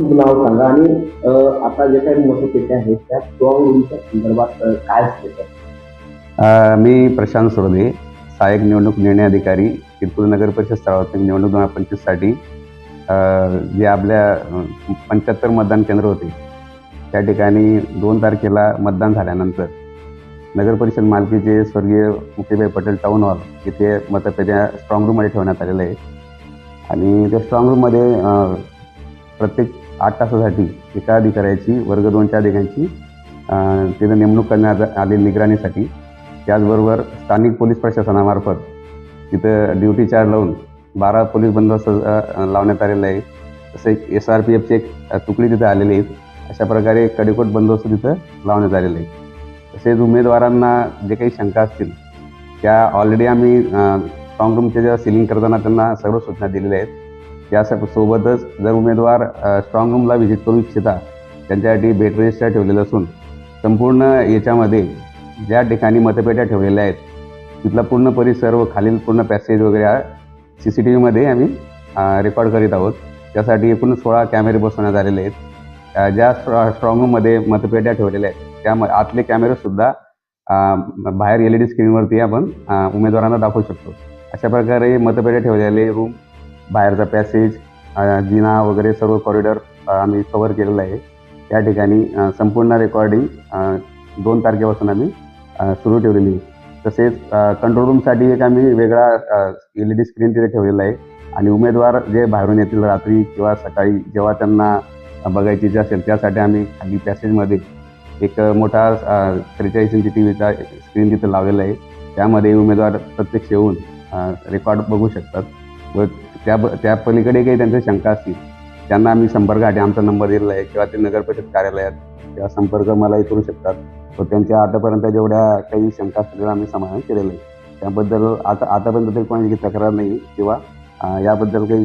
नाव सांगा. आणि आता जे काही मतपेट्या आहेत त्या स्ट्रॉंग रूमच्या संदर्भात काय असते मी प्रशांत सुरदे सहाय्यक निवडणूक निर्णय अधिकारी चिरपूर नगर परिषद सार्वत्रिक निवडणूक दोन हजार पंचवीससाठी जे आपल्या पंच्याहत्तर मतदान केंद्र होते. त्या ठिकाणी दोन तारखेला मतदान झाल्यानंतर नगर परिषद मालकीचे स्वर्गीय मुकेबाई पटेल टाऊन हॉल इथे मतपेट्या स्ट्रॉंग रूममध्ये ठेवण्यात आलेलं आहे आणि त्या स्ट्रॉंग रूममध्ये प्रत्येक आठ तासासाठी एका अधिकाऱ्याची वर्ग दोनच्या अधिकाऱ्यांची तिथं नेमणूक करण्यात आली निगराणीसाठी. त्याचबरोबर स्थानिक पोलीस प्रशासनामार्फत तिथं ड्युटी चार्ज लावून बारा पोलीस बंदोबस्त लावण्यात आलेला आहे. तसेच एक एस आर पी एफची एक तुकडी तिथं आलेली आहेत. अशा प्रकारे कडेकोट बंदोबस्त तिथं लावण्यात आलेला आहे. तसेच उमेदवारांना जे काही शंका असतील त्या ऑलरेडी आम्ही स्ट्रॉंग रूमच्या ज्या सिलिंग करताना त्यांना सर्व सूचना दिलेल्या आहेत. त्यासाठी सोबतच जर उमेदवार स्ट्रॉंग रूमला व्हिजिट करू इच्छिता त्यांच्यासाठी बेट रजिस्टर ठेवलेलं असून संपूर्ण याच्यामध्ये ज्या ठिकाणी मतपेट्या ठेवलेल्या आहेत तिथला पूर्ण परिसर व खालील पूर्ण पॅसेज वगैरे हा सी सी टी व्हीमध्ये आम्ही रेकॉर्ड करीत आहोत. त्यासाठी एकूण सोळा कॅमेरे बसवण्यात आलेले आहेत. ज्या स्ट्रॉंग रूममध्ये मतपेट्या ठेवलेल्या आहेत त्या म- आतले कॅमेरेसुद्धा बाहेर एल ई डी स्क्रीनवरती आपण उमेदवारांना दाखवू शकतो. अशा प्रकारे मतपेट्या ठेवलेले रूम बाहेरचा पॅसेज जिना वगैरे सर्व कॉरिडॉर आम्ही कवर केलेलं आहे. त्या ठिकाणी संपूर्ण रेकॉर्डिंग दोन तारखेपासून आम्ही सुरू ठेवलेली आहे. तसेच कंट्रोल रूमसाठी एक आम्ही वेगळा एल ई डी स्क्रीन तिथे ठेवलेला आहे. आणि उमेदवार जे बाहेरून येतील रात्री किंवा सकाळी जेव्हा त्यांना बघायची इच्छा असेल त्यासाठी आम्ही खाली पॅसेजमध्ये एक मोठा त्रेचाळीस इंची टी व्हीचा स्क्रीन तिथे लावलेला आहे. त्यामध्ये उमेदवार प्रत्यक्ष येऊन रेकॉर्ड बघू शकतात. व त्या त्या पलीकडे काही त्यांच्या शंका असतील त्यांना आम्ही संपर्कासाठी आमचा नंबर दिलेला आहे किंवा ते नगर परिषद कार्यालयात किंवा संपर्क मलाही करू शकतात. व त्यांच्या आतापर्यंत जेवढ्या काही शंका असतील आम्ही समाधान केलेलं आहे. त्याबद्दल आता आतापर्यंत तरी कोणाची तक्रार नाही किंवा याबद्दल काही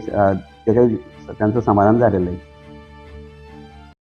ते काही त्यांचं समाधान झालेलं आहे.